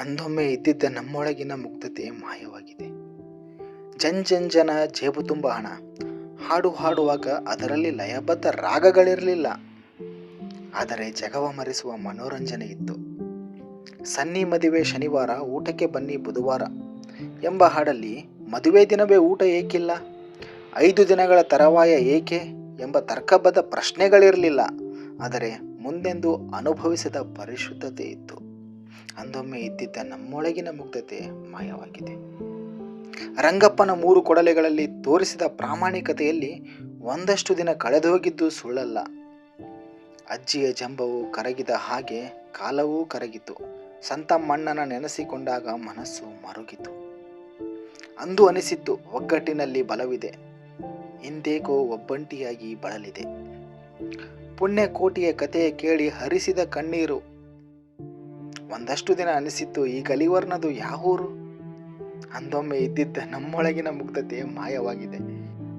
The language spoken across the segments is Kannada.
ಅಂದೊಮ್ಮೆ ಇದ್ದಿದ್ದ ನಮ್ಮೊಳಗಿನ ಮುಗ್ಧತೆ ಮಾಯವಾಗಿದೆ. ಜಂಜಂಜನ ಜೇಬು ತುಂಬ ಹಣ. ಹಾಡು ಹಾಡುವಾಗ ಅದರಲ್ಲಿ ಲಯಬದ್ಧ ರಾಗಗಳಿರಲಿಲ್ಲ. ಆದರೆ ಜಗವ ಮರೆಸುವ ಮನೋರಂಜನೆ ಇತ್ತು. ಸನ್ನಿ ಮದುವೆ ಶನಿವಾರ, ಊಟಕ್ಕೆ ಬನ್ನಿ ಬುಧವಾರ ಎಂಬ ಹಾಡಲ್ಲಿ ಮದುವೆ ದಿನವೇ ಊಟ ಏಕಿಲ್ಲ, ಐದು ದಿನಗಳ ತರವಾಯ ಏಕೆ ಎಂಬ ತರ್ಕಬದ್ಧ ಪ್ರಶ್ನೆಗಳಿರಲಿಲ್ಲ. ಆದರೆ ಮುಂದೆಂದು ಅನುಭವಿಸಿದ ಪರಿಶುದ್ಧತೆ ಇತ್ತು. ಅಂದೊಮ್ಮೆ ಇದ್ದಿದ್ದ ನಮ್ಮೊಳಗಿನ ಮುಗ್ಧತೆ ಮಾಯವಾಗಿದೆ. ರಂಗಪ್ಪನ ಮೂರು ಕೊಡಲೆಗಳಲ್ಲಿ ತೋರಿಸಿದ ಪ್ರಾಮಾಣಿಕತೆಯಲ್ಲಿ ಒಂದಷ್ಟು ದಿನ ಕಳೆದು ಹೋಗಿದ್ದು ಸುಳ್ಳಲ್ಲ. ಅಜ್ಜಿಯ ಜಂಬವು ಕರಗಿದ ಹಾಗೆ ಕಾಲವೂ ಕರಗಿತು. ಸಂತಮ್ಮಣ್ಣನ ನೆನೆಸಿಕೊಂಡಾಗ ಮನಸ್ಸು ಮರುಗಿತು. ಅಂದು ಅನಿಸಿತ್ತು ಒಗ್ಗಟ್ಟಿನಲ್ಲಿ ಬಲವಿದೆ. ಹಿಂದೇಕೋ ಒಬ್ಬಂಟಿಯಾಗಿ ಬಳಲಿದೆ. ಪುಣ್ಯಕೋಟಿಯ ಕಥೆ ಕೇಳಿ ಹರಿಸಿದ ಕಣ್ಣೀರು ಒಂದಷ್ಟು ದಿನ ಅನಿಸಿತ್ತು, ಈ ಗಲಿವರ್ನದು ಯಾವೂರು ಅಂದೊಮ್ಮೆ ಇದ್ದಿದ್ದ ನಮ್ಮೊಳಗಿನ ಮುಗ್ಧತೆ ಮಾಯವಾಗಿದೆ.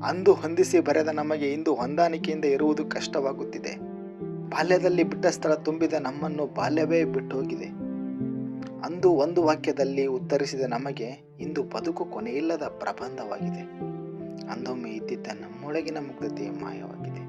ಅಂದು ಹೊಂದಿಸಿ ಬರೆದ ನಮಗೆ ಇಂದು ಹೊಂದಾಣಿಕೆಯಿಂದ ಇರುವುದು ಕಷ್ಟವಾಗುತ್ತಿದೆ. ಬಾಲ್ಯದಲ್ಲಿ ಬಿಟ್ಟ ಸ್ಥಳ ತುಂಬಿದ ನಮ್ಮನ್ನು ಬಾಲ್ಯವೇ ಬಿಟ್ಟೋಗಿದೆ. ಅಂದು ಒಂದು ವಾಕ್ಯದಲ್ಲಿ ಉತ್ತರಿಸಿದ ನಮಗೆ ಇಂದು ಬದುಕು ಕೊನೆಯಿಲ್ಲದ ಪ್ರಬಂಧವಾಗಿದೆ. ಅಂದೊಮ್ಮೆ ಇದ್ದಿದ್ದ ನಮ್ಮೊಳಗಿನ ಮುಗ್ಧತೆ ಮಾಯವಾಗಿದೆ.